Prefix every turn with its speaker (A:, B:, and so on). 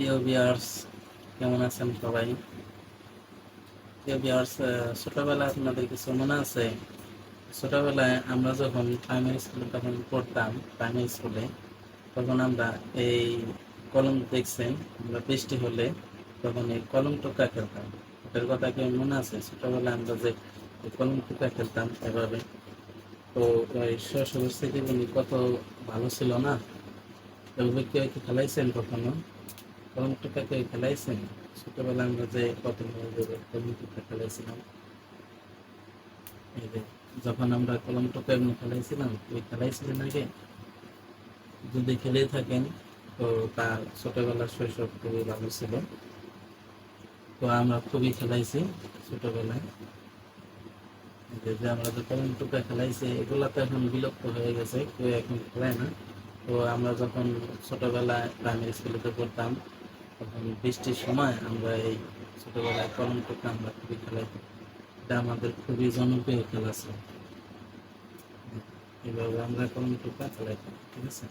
A: প্রিয় বিয়ার্স কেমন আছেন সবাই? প্রিয় বিয়ার্স ছোটবেলায় আপনাদের কিছু মনে আছে? ছোটবেলায় আমরা যখন প্রাইমারি স্কুলে তখন পড়তাম প্রাইমারি স্কুলে তখন আমরা এই কলম দেখছেন, আমরা বৃষ্টি হলে তখন এই কলম টোকা খেলতাম। ওটার কথা কি মনে আছে? ছোটবেলায় আমরা যে কলম টোকা খেলতাম এভাবে। তো ওই শৈশবের কত ভালো ছিল না? এগুলো কেউ কি খেলাইছেন কখনো? খেলাইছেন? ছোটবেলায় আমরা যে যখন আমরা কলম এমনি ওই খেলাইছিলেন আগে? যদি খেলে থাকেন, তো তার ছোটবেলার শৈশব খুবই ভালো ছিল। তো আমরা খুবই খেলাইছি ছোটবেলায়। যে আমরা যে কলম টোকা খেলাইছি তো এখন বিলুপ্ত হয়ে গেছে, কেউ এখন খেলায় না। তো আমরা যখন ছোটবেলায় প্রাইমারি স্কুলেতে পড়তাম বৃষ্টির সময় আমরা এই ছোটবেলায় কলম টোকা আমরা খুবই খেলাই এটা আমাদের খুবই জনপ্রিয় খেলা ছিল। এইভাবে আমরা কলম টোকা খেলাইতাম ঠিক আছে?